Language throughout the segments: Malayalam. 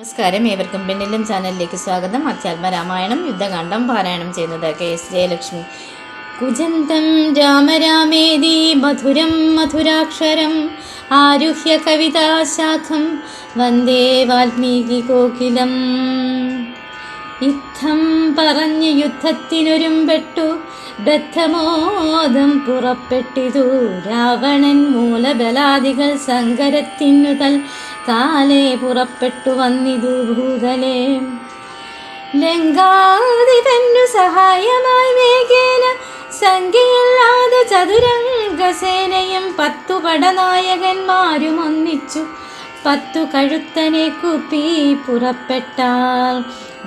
നമസ്കാരം. ഏവർക്കും പിന്നിലും ചാനലിലേക്ക് സ്വാഗതം. അത്യാത്മരാമായണം യുദ്ധകാന്ഡം പാരായണം ചെയ്യുന്നത് കെ എസ് ജയലക്ഷ്മി. കുജന്തം രാമരാമേതി മധുരം മധുരാക്ഷരം ആരുഹ്യ കവിതാശാഖം വന്ദേ വാൽമീകി കോകിലം. യുദ്ധം പറഞ്ഞ് യുദ്ധത്തിനൊരുമ്പെട്ടു ബദ്ധമോദം പുറപ്പെട്ടിതു. രാവണൻ മൂലബലാദികൾ സങ്കരത്തിനുതൽ കാലേ പുറപ്പെട്ടു വന്നിതു ഭൂതലേ. ലങ്കാതിതന്നു സഹായമായി വേഗേന സംഖ്യയില്ലാതെ ചതുരംഗസേനയും പത്തു പടനായകന്മാരും ഒന്നിച്ചു. പത്തു കഴുത്തനെ കുപ്പി പുറപ്പെട്ടാൽ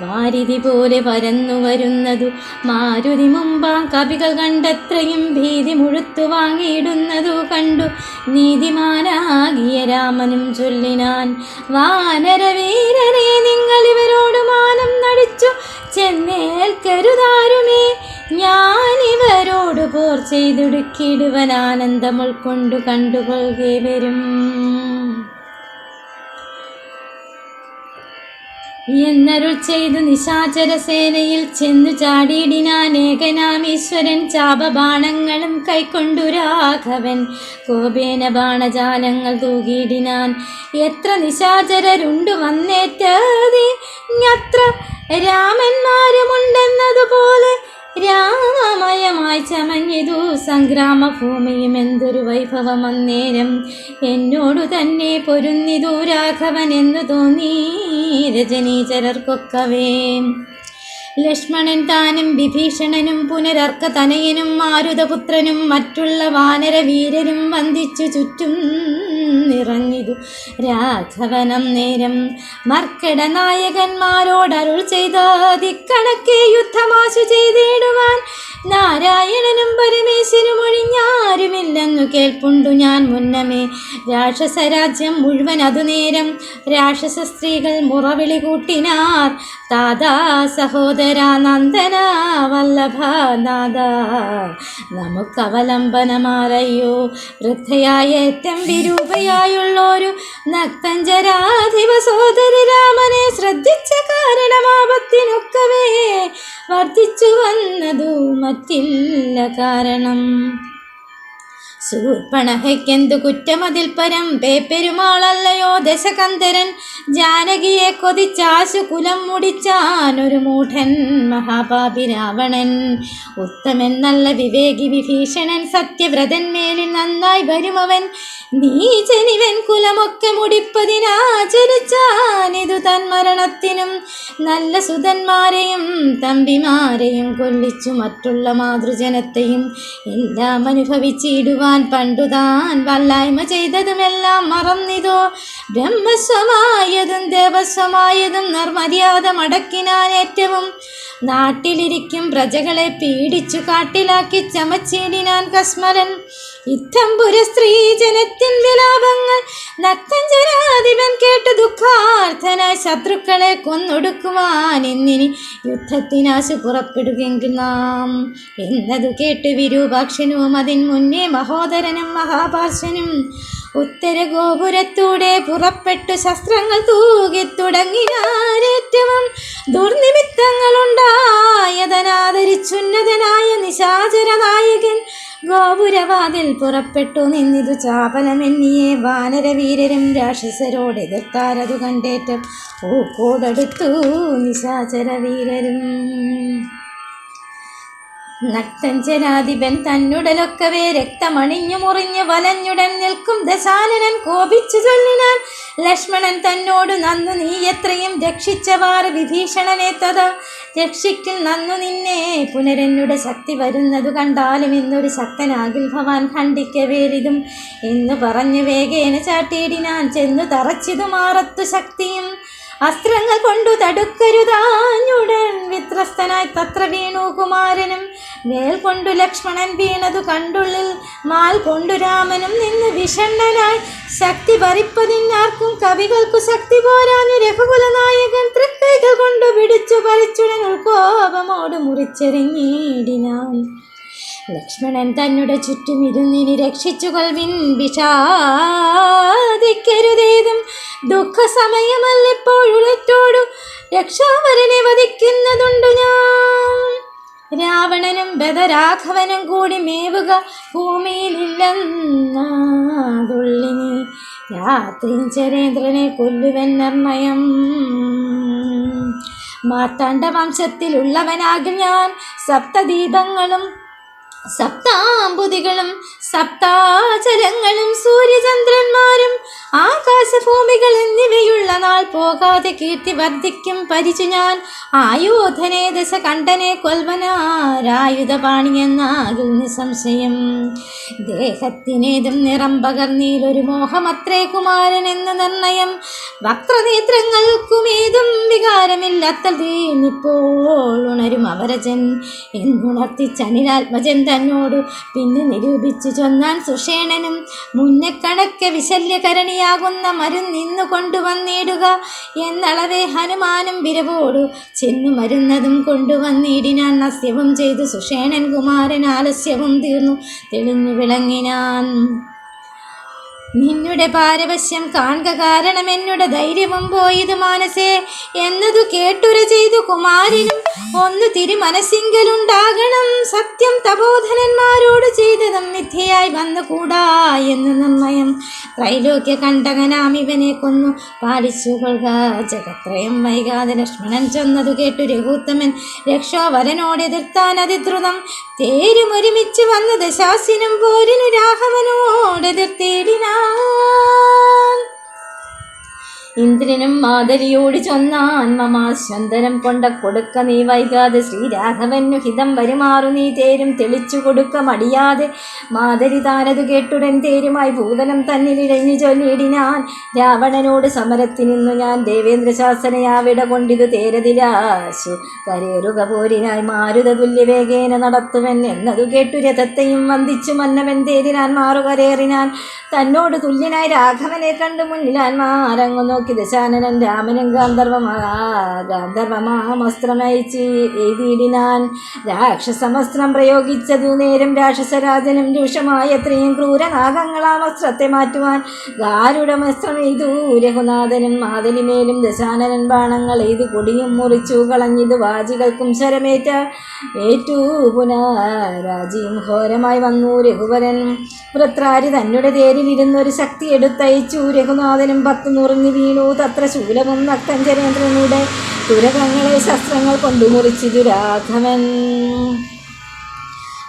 വാരിതി പോലെ പരന്നു വരുന്നതു. മാരുതി മുമ്പാ കവികൾ കണ്ടത്രയും ഭീതി മുഴുത്തു വാങ്ങിയിടുന്നതു കണ്ടു. നീതിമാനാകിയ രാമനും ചൊല്ലിനാൻ വാനരവീരനെ നിങ്ങൾ ഇവരോട് മാനം നടിച്ചു. ചെന്നേൽക്കരുതാരുമേ ഞാൻ ഇവരോട് പോർ ചെയ്തുടുക്കിയിടുവൻ ആനന്ദം ഉൾക്കൊണ്ടു വരും എന്നരുൾ ചെയ്തു നിശാചര സേനയിൽ ചെന്നു ചാടിയിടിനാൻ ഏകനാമീശ്വരൻ ചാപബാണങ്ങളും കൈക്കൊണ്ടു രാഘവൻ. കോപേന ബാണജാലങ്ങൾ തൂകിയിടിനാൻ എത്ര നിശാചരരുണ്ടു വന്നേറ്റതി? അത്ര രാമന്മാരുമുണ്ടെന്നതുപോലെ രാമമയമായി സംഗ്രാമ സംഗ്രാമഭൂമിയും എന്തൊരു വൈഭവം അന്നേരം എന്നോടു തന്നെ പൊരുന്നിതു രാഘവൻ എന്നു തോന്നി രജനീചരർക്കൊക്കവേ ലക്ഷ്മണൻ താനും വിഭീഷണനും പുനരർക്ക തനയനും മാരുതപുത്രനും മറ്റുള്ള വാനരവീരരും വന്ദിച്ചു ചുറ്റും നിറഞ്ഞിതു രാഘവനം നേരം മർക്കട നായകന്മാരോടരുൾ അരുൾ ദിക്കണക്കെ യുദ്ധമാശു ചെയ്തിടുവാൻ നാരായണനും പരമേശ്വരും ഒഴിഞ്ഞാരുമില്ലെന്നു കേൾപ്പുണ്ടു ഞാൻ മുന്നമേ. രാക്ഷസരാജ്യം മുഴുവൻ അതുനേരം രാക്ഷസ സ്ത്രീകൾ മുറവിളി കൂട്ടിനാർ. താതാ സഹോദര നന്ദന വല്ലഭ നാദ നമുക്കവലംബനമാറയ്യോ വൃദ്ധയായ ഏറ്റം വിരൂപയായുള്ളൊരു നക്തഞ്ചരാധിപ സോദരി രാമനെ ശ്രദ്ധിച്ച കാരണമാപത്തിനൊക്കവേ വർദ്ധിച്ചു വന്നതു മറ്റില്ല കാരണം. ശൂർപ്പണഹയ്ക്കെന്തു കുറ്റമതിൽ പരം? പേപ്പെരുമാളല്ലയോ ദശകന്ധരൻ? ജാനകിയെ കൊതിച്ചാശു കുലം മുടിച്ചാനൊരു മൂഢൻ മഹാപാപി രാവണൻ. ഉത്തമൻ നല്ല വിവേകി വിഭീഷണൻ സത്യവ്രതൻ മേലിൽ നന്നായി വരുമവൻ. നീചനിവൻ കുലമൊക്കെ മുടിപ്പതിനാചരിച്ചാനിതു തൻ മരണത്തിനും നല്ല സുതന്മാരെയും തമ്പിമാരെയും കൊല്ലിച്ചു മറ്റുള്ള മാതൃജനത്തെയും എല്ലാം അനുഭവിച്ചിടുവാൻ പണ്ടുതാൻ വല്ലായ്മ ചെയ്തതുമെല്ലാം മറന്നിതോ. ബ്രഹ്മസ്വമായതും ദേവസ്വമായതും നിർമര്യാദ മടക്കിനാൻ ഏറ്റവും നാട്ടിലിരിക്കും പ്രജകളെ പീഡിച്ചു കാട്ടിലാക്കി ചമച്ചിടിനാൻ കസ്മരൻ. ഇത്തംപുര സ്ത്രീ ജനത്തിൻ വിലാപങ്ങൾ നക്തഞ്ചരാധിപൻ കേട്ട് ദുഃഖാർത്ഥന ശത്രുക്കളെ കൊന്നൊടുക്കുവാൻ എന്നിനി യുദ്ധത്തിനാശു പുറപ്പെടുകെങ്കിൽ നാം എന്നതു കേട്ട് വിരൂപാക്ഷനും അതിൻ മുന്നേ മഹോദരനും മഹാപാർശ്വനും ഉത്തര ഗോപുരത്തൂടെ പുറപ്പെട്ടു ശസ്ത്രങ്ങൾ തൂകി തുടങ്ങിയാരേറ്റവും ദുർനിമിത്തങ്ങളുണ്ടായതനാദരിച്ചുന്നതനായ നിശാചര നായകൻ ഗോപുരവാതിൽ പുറപ്പെട്ടു നിന്നിതു ചാപലമെന്നിയെ വാനരവീരരും രാക്ഷസരോട് എതിർത്താരതു കണ്ടേറ്റം. ഊക്കോടടുത്തു നിശാചര വീരരും നക്തഞ്ചനാധിപൻ തന്നുടലൊക്കവേ രക്തമണിഞ്ഞു മുറിഞ്ഞു വലഞ്ഞുടൻ നിൽക്കും ദശാനനൻ കോപിച്ചു ചൊല്ലിനാൻ ലക്ഷ്മണൻ തന്നോട് നന്നു നീ എത്രയും രക്ഷിച്ചവാറ് വിഭീഷണനെ രക്ഷിക്കിൽ നന്നു നിന്നെ. പുനരെന്നുടെ ശക്തി വരുന്നതു കണ്ടാലും എന്നൊരു ശക്തനാകിൽ ഭവാൻ ഖണ്ഡിക്കവേലിതും എന്നു പറഞ്ഞു വേഗേന ചാട്ടിയിടിനാൻ ചെന്നു തറച്ചിതു മാറത്തു ശക്തിയും. അസ്ത്രങ്ങൾ കൊണ്ടു തടുക്കരുതാഞ്ഞുടൻ. വിത്രസ്തനായി തത്ര വീണു കുമാരനും വേൽ കൊണ്ടു ലക്ഷ്മണൻ വീണതു കണ്ടുള്ളിൽ മാൽ കൊണ്ടു രാമനും നിന്ന് വിഷണ്ണനായി ശക്തി പറിപ്പതിനാർക്കും കവികൾക്കു ശക്തി പോരാഞ്ഞു രഘുകുലനായകൻ തൃക്കൈകൾ കൊണ്ടു പിടിച്ചു പറിച്ചുടൻ ഉൾക്കോപമോട് മുറിച്ചെറിഞ്ഞിടിനാൻ. ലക്ഷ്മണൻ തന്നെ ചുറ്റും ഇരുന്നിനി രക്ഷിച്ചു കൊൽവിൻ വിഷാദിക്കരുതേതും ദുഃഖ സമയമല്ലിപ്പോഴുളറ്റു രക്ഷാവരനെ വധിക്കുന്നതുണ്ട് ഞാൻ. രാവണനും ബദരാഘവനും കൂടി മേവുക ഭൂമിയിലില്ലെന്നുള്ളിനി രാത്രി ചരേന്ദ്രനെ കൊല്ലുവൻ നിർണയം. മാർത്താണ്ഡ വംശത്തിലുള്ളവനാകും ഞാൻ. സപ്തദീപങ്ങളും സപ്താംബുതികളും സപ്താചരങ്ങളും സൂര്യചന്ദ്രന്മാരും നാൾ പോകാതെ കീർത്തി വർദ്ധിക്കും പരിചു ഞാൻ. ആയോധനെ ദശകണ്ഠനെ കൊൽവനാരായുധപാണിയെന്നാകും നിസംശയം ദേഹത്തിനേതും നിറം പകർന്നീലൊരു മോഹമത്രേ കുമാരൻ എന്ന നിർണയം. വക്രനേത്രങ്ങൾക്കുമേതും വികാരമില്ലാത്ത തീർന്നിപ്പോൾ ഉണരും അവരജൻ എന്നുണർത്തി ചനിലാത്മജൻ തന്നോടു പിന്നെ നിരൂപിച്ചു ചൊന്നാൻ സുഷേണനും. മുന്നക്കണക്ക കണക്കെ വിശല്യകരണിയാകുന്ന മരുന്നിന്നു കൊണ്ടുവന്നിടുക. എന്നളവെ ഹനുമാനും വിരവോടു ചെന്നു മരുന്നതും കൊണ്ടുവന്നിടിനാൻ നസ്യവും ചെയ്തു സുഷേണൻ കുമാരൻ ആലസ്യവും തീർന്നു. തെളിഞ്ഞു വിളങ്ങിനാൻ നിന്നുടെ പാരവശ്യം കാണുക കാരണം എന്നുടെ ധൈര്യവും പോയത് മാനസേ. എന്നതു കേട്ടുര ചെയ്തു കുമാരനും. ഒന്ന് തിരുമനസ്സിങ്കലുണ്ടാകണം. സത്യം തപോധനന്മാരോട് ചെയ്തതും മിഥ്യയായി വന്നുകൂടാ എന്ന് നിർണയം. ത്രൈലോക്യ കണ്ടകനാം ഇവനെ കൊന്നു. പാലിച്ചുകൊള്ളുക ജഗത്രയം വൈകാതെ ലക്ഷ്മണൻ ചെന്നതു കേട്ടു രഘുത്തമൻ. രക്ഷോവരനോട് എതിർത്താൻ അതിദ്രുതം. തേരും ഒരുമിച്ച് വന്ന ശാസിനും പോരിനു രാഘവനോട് എതിർത്തേടിനാൻ 平安。ഇന്ദ്രനും മാതരിയോട് ചൊന്നാൻ മമാശ്വന്തനം കൊണ്ട കൊടുക്ക നീ വൈകാതെ. ശ്രീരാഘവനു ഹിതം വരുമാറു നീ തേരും തെളിച്ചു കൊടുക്ക മടിയാതെ. മാതരി താനതു കേട്ടുടൻ തേരുമായി ഭൂതനം തന്നിലിഴഞ്ഞു ചൊല്ലിയിടിനാൻ. രാവണനോട് സമരത്തിനിന്നു ഞാൻ ദേവേന്ദ്ര ശാസനയാവിട കൊണ്ടിത് തേരതിരാശു കരേറുക പോരിനായി മാരുത തുല്യവേഗേന നടത്തുവൻ എന്നതു കേട്ടു രഥത്തെയും വന്ദിച്ചു മന്നവൻ തേരിനാൻ മാറുകരേറിനാൻ. തന്നോട് തുല്യനായി രാഘവനെ കണ്ടു മുന്നിലാൻ മാറങ്ങു നോക്കി ദശാനനൻ രാമനും ഗാന്ധർവമാ ഗാന്ധർവമാമസ്ത്രമയച്ച് എഴുതിയിടിനാൻ. രാക്ഷസമസ്ത്രം പ്രയോഗിച്ചതു നേരം രാക്ഷസരാജനും രൂക്ഷമായ എത്രയും ക്രൂരനാഗങ്ങളാം വസ്ത്രത്തെ മാറ്റുവാൻ ഗാരുഡമസ്ത്രം എയ്തു രഘുനാഥനും മാതലിമേലും ദശാനനൻ ബാണങ്ങൾ എയ്തു കൊടിയും മുറിച്ചു കളഞ്ഞിത്. വാജികൾക്കും ശരമേറ്റ ഏറ്റു. പുനരാജിയും ഘോരമായി വന്നു. രഘുവരൻ വൃത്രാരി തന്നുടെ തേരിലിരുന്നൊരു ശക്തി എടുത്തയച്ചു രഘുനാഥനും പത്ത് നുറിഞ്ഞു വീണു തത്ര ശൂലവും നക്തഞ്ചരേന്ദ്രനുടെ തുരകങ്ങളെ ശസ്ത്രങ്ങൾ കൊണ്ടു മുറിച്ചിതു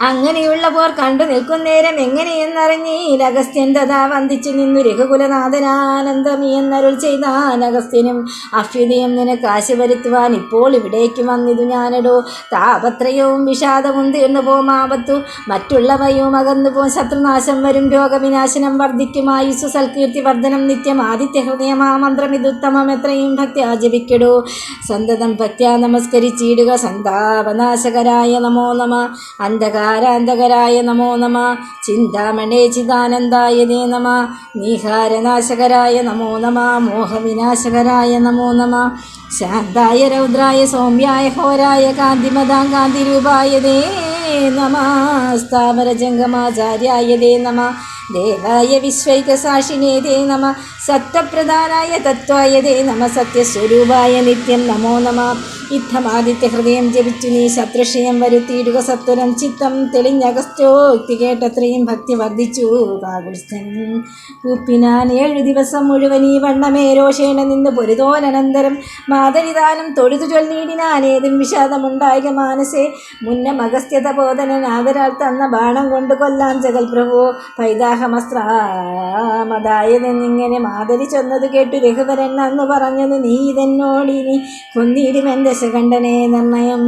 രാഘവൻ അങ്ങനെയുള്ള പോർ കണ്ടു നിൽക്കുന്നേരം എങ്ങനെയെന്നറിഞ്ഞീ അഗസ്ത്യൻ തഥാ വന്ദിച്ചു നിന്നു രഘുകുലനാഥനാനന്ദമി എന്നരുൾ ചെയ്താൻ അഗസ്ത്യനും അഭ്യുദയം നിനക്ക് ആശ വരുത്തുവാൻ ഇപ്പോൾ ഇവിടേക്ക് വന്നിതു ഞാനടോ. താപത്രയവും വിഷാദവും തീർന്നു പോമാപത്തു മറ്റുള്ളവയും അകന്നു പോം. ശത്രുനാശം വരും. രോഗവിനാശനം വർദ്ധിക്കും. ആയുസ് സൽകീർത്തി വർദ്ധനം നിത്യം. ആദിത്യ ഹൃദയമാ മന്ത്രം ഇതുത്തമം എത്രയും ഭക്തി ആചരിക്കടോ. സന്തതം ഭക്തിയാ നമസ്കരിച്ചിടുക. സന്താപനാശകരായ നമോ നമ. അന്ധകാരാന്തകരായ നമോ നമ. ചിന്താമണേ ചിദാനന്ദായ നേ നമ. നീഹാരനാശകരായ നമോ നമ. മോഹവിനാശകരായ നമോ നമ. ശാന്തായ രൗദ്രായ സൗമ്യായ ഹോരായ കാന്തിമതാം കാന്തിരൂപായ ദേ നമ. സ്ഥാവരജംഗമാചാര്യായ ദേ നമ. ദേവായ വിശ്വൈകസാക്ഷിനേ ദേ നമ. സത്വപ്രധാനായ തത്വായ ദേ നമ. സത്യസ്വരൂപായ നിത്യം നമോ നമ. ഇത്തമാദിത്യ ഹൃദയം ജപിച്ചു നീ ശത്രുഷയം വരുത്തിയിടുക സത്വരം. ചിത്തം തെളിഞ്ഞകസ്റ്റോക്തി കേട്ടത്രയും ഭക്തി വർദ്ധിച്ചു. കാകുൽസ്ഥൻ കൂപ്പിനാൻ ഏഴു ദിവസം മുഴുവൻ ഈ വണ്ണമേ രോഷേണ നിന്ന് പൊരുതോനന്തരം മാതരിദാനം തൊഴുതു ചൊല്ലിയിടിനാൻ ഏതും വിഷാദമുണ്ടായിക മാനസേ. മുന്നം അഗസ്ത്യത ബോധന ആദരാൽ തന്ന ബാണം കൊണ്ട് കൊല്ലാൻ ജഗൽ പ്രഭു. പൈതാഹമസ്രാമതായതെന്നിങ്ങനെ മാതരി ചൊന്നത് കേട്ടു രഘുവരൻ അന്ന് പറഞ്ഞത് നീ ഇതെന്നോടിനി. കൊന്നിടുമെൻ ദശകണ്ഠനെ നിർണയം.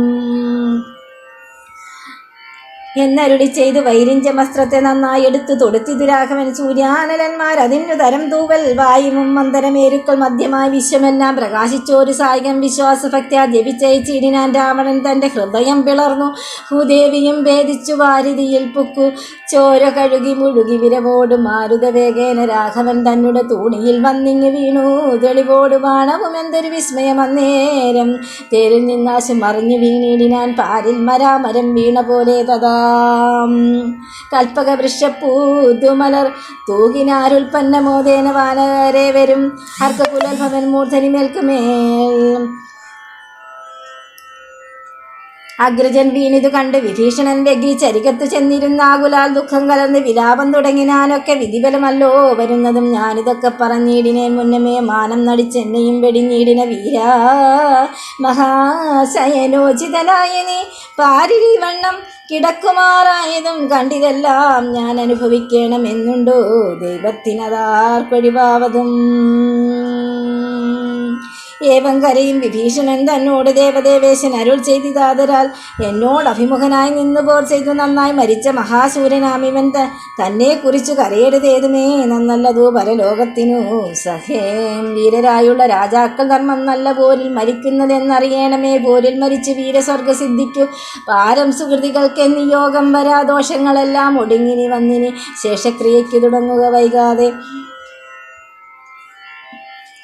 എന്നരുളി ചെയ്തു വൈരിഞ്ചമസ്ത്രത്തെ നന്നായി എടുത്തു തൊടുത്തിതു രാഘവൻ സൂര്യാനലന്മാർ അതിനു തരം തൂവൽ വായുവും മന്ദരമേരുക്കൾ മധ്യമായി വിശ്വമെല്ലാം പ്രകാശിച്ചോരു സായികം വിശ്വാസഭക്ത്യാ ജപിച്ചയച്ചിടിനാൻ രാവണൻ തന്റെ ഹൃദയം പിളർന്നു. ഭൂദേവിയും ഭേദിച്ചു വാരിതിയിൽ പുക്കു. ചോര കഴുകി മുഴുകി വിരവോട് മാരുതവേഗേന രാഘവൻ തന്നുടെ തൂണിയിൽ വന്നിങ്ങ് വീണു. തെളിവോട് വാണവും എന്തൊരു വിസ്മയം അന്നേരം. തേരിൽ നിന്നാശം മറിഞ്ഞു വീണിടിനാൻ പാരിൽ മരാമരം വീണ പോലെ തഥാ കൽപ്പക വൃക്ഷപ്പൂതുമലർ തൂകിനാരുൽപ്പന്നമോദേന വാനരെ വരും. അർക്കകുലഭവൻ മൂർധനി മേൽക്കുമേൽ അഗ്രജൻ വീണിതു കണ്ട് വിഭീഷണൻ വ്യഗ്രി ചരികത്തു ചെന്നിരുന്ന ആകുലാൽ ദുഃഖം കലർന്ന് വിലാപം തുടങ്ങിനാനൊക്കെ വിധിബലമല്ലോ വരുന്നതും ഞാനിതൊക്കെ പറഞ്ഞിടിനെ മുന്നമേ മാനം നടിച്ചെന്നെയും വെടിഞ്ഞിടിന വീരാ മഹാശയനോചിതനായ നീ പാരിരി വണ്ണം കിടക്കുമാറായതും കണ്ടിതെല്ലാം ഞാൻ അനുഭവിക്കണമെന്നുണ്ടോ ദൈവത്തിനതാർക്കൊഴിവാവതും. ഏവം കരയും. വിഭീഷണൻ തന്നോട് ദേവദേവേശൻ അരുൾ ചെയ്തിതാതരാൽ എന്നോട് അഭിമുഖനായി നിന്ന് പോർ ചെയ്തു നന്നായി മരിച്ച മഹാസൂര്യനാമിവൻ ത തന്നെ കുറിച്ചു കരയരുതേതുമേ നന്നല്ലതു പരലോകത്തിനു. സഹേം വീരരായുള്ള രാജാക്കൾ ധർമ്മം നല്ല പോരിൽ മരിക്കുന്നതെന്നറിയണമേ. പോരിൽ മരിച്ച് വീരസ്വർഗ സിദ്ധിക്കു പാരം സുഹൃതികൾക്ക് യോഗം വരാ. ദോഷങ്ങളെല്ലാം ഒടുങ്ങിനി വന്നിനി. ശേഷക്രിയയ്ക്ക് തുടങ്ങുക വൈകാതെ.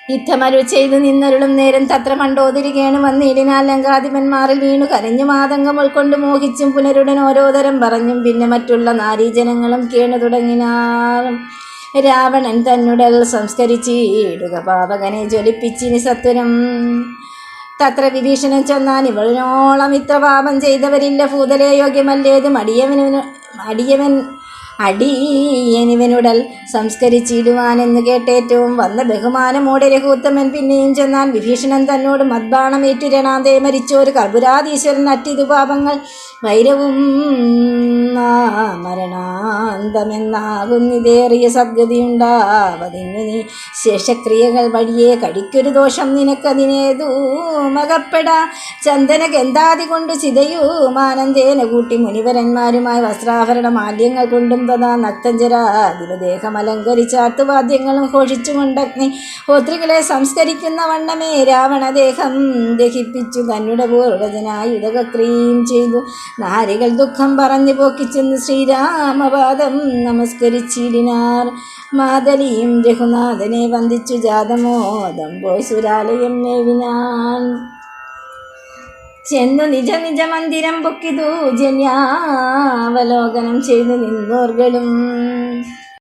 യുദ്ധമരുൾ ചെയ്തു നിന്നരുളും നേരം തത്ര മണ്ടോതിരികേണ് വന്നിടിനാൽ ലങ്കാധിപന്മാരിൽ വീണു കരഞ്ഞു മാതങ്കം ഉൾക്കൊണ്ട് മോഹിച്ചും പുനരുടൻ ഓരോതരം പറഞ്ഞും പിന്നെ മറ്റുള്ള നാരീജനങ്ങളും കേണു തുടങ്ങിനാളും രാവണൻ തന്നുടൽ സംസ്കരിച്ചിടുക. പാപകനെ ജ്വലിപ്പിച്ചിനി സത്വരം തത്ര വിഭീഷണൻ ചെന്നാൻ ഇവളിനോളം ഇത്ര പാപം ചെയ്തവരില്ല. ഭൂതലേ യോഗ്യമല്ലേത്. മടിയവനു അടിയവൻ അടിയനിവനുടൽ സംസ്കരിച്ചിടുവാനെന്ന് കേട്ടേറ്റവും വന്ന ബഹുമാനമോടെ രഘുത്തമൻ പിന്നെയും ചെന്നാൽ വിഭീഷണൻ തന്നോട് മദ്ബാണമേറ്റു രണാന്തേ മരിച്ചോര് കർപ്പുരാധീശ്വരൻ അറ്റിതു പാപങ്ങൾ വൈരവും ആ മരണാന്തമെന്നാകുന്നിതേറിയ സദ്ഗതിയുണ്ടാവതിന്നു നീ ശേഷക്രിയകൾ വഴിയെ കടിക്കൊരു ദോഷം നിനക്കതിനേതു മകപ്പെടാ. ചന്ദന ഗന്ധാതി കൊണ്ട് ചിതയൂ കൂട്ടി മുനിവരന്മാരുമായി വസ്ത്രാഭരണ മാല്യങ്ങൾ കൊണ്ടും തഥാ നക്തഞ്ചരാതിരദേഹം അലങ്കരിച്ചാത്തുവാദ്യങ്ങളും ഘോഷിച്ചുകൊണ്ടഗ്നി ഹോത്രികളെ സംസ്കരിക്കുന്ന വണ്ണമേ രാവണദേഹം ദഹിപ്പിച്ചു. തന്നുടെ പൂർവജനായി ഉദകക്രിയും ചെയ്തു. നാരികൾ ദുഃഖം പറഞ്ഞു പോക്കിച്ചെന്ന് ശ്രീരാമപാദം നമസ്കരിച്ചിടിനാർ. മാതലിയും രഘുനാഥനെ വന്ദിച്ചു ജാതമോദം പോയി സുരാലയം മേവിനാൻ ചെന്നു നിജ നിജ മന്ദിരം പൊക്കിതു ജന്യാവലോകനം ചെയ്തു നിന്നോർകളും.